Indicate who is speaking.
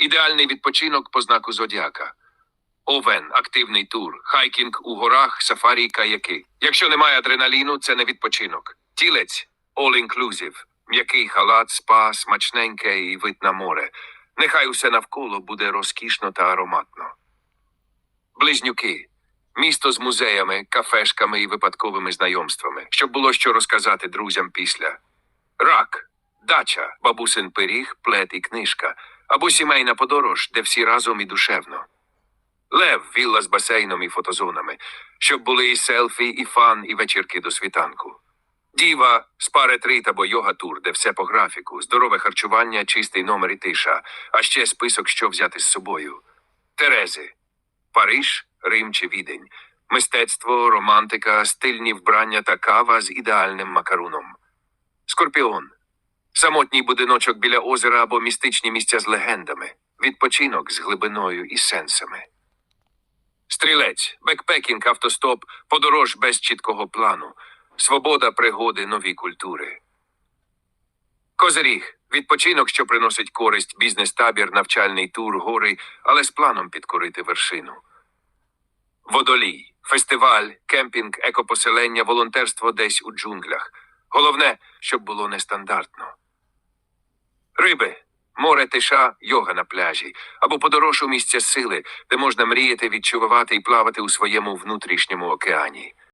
Speaker 1: Ідеальний відпочинок по знаку зодіака. Овен активний тур, хайкінг у горах, сафарі, каяки. Якщо немає адреналіну, це не відпочинок. Тілець all inclusive, м'який халат, спа, смачненьке і вид на море. Нехай усе навколо буде розкішно та ароматно. Близнюки. Місто з музеями, кафешками і випадковими знайомствами, щоб було що розказати друзям після. Рак, дача, бабусин пиріг, плед і книжка, або сімейна подорож, де всі разом і душевно. Лев, вілла з басейном і фотозонами, щоб були і селфі, і фан, і вечірки до світанку. Діва, спа-ретрит або йога-тур, де все по графіку, здорове харчування, чистий номер і тиша, а ще список, що взяти з собою. Терези, Париж, Рим чи Відень, мистецтво, романтика, стильні вбрання та кава з ідеальним макаруном. Скорпіон. Самотній будиночок біля озера або містичні місця з легендами, відпочинок з глибиною і сенсами. Стрілець, бекпекінг, автостоп, подорож без чіткого плану, свобода, пригоди, нові культури. Козиріг відпочинок, що приносить користь, бізнес-табір, навчальний тур, гори, але з планом підкорити вершину. Водолій, фестиваль, кемпінг, екопоселення, волонтерство десь у джунглях. Головне, щоб було нестандартно. Риби, море тиша, йога на пляжі, або подорож у місця сили, де можна мріяти, відчувати і плавати у своєму внутрішньому океані.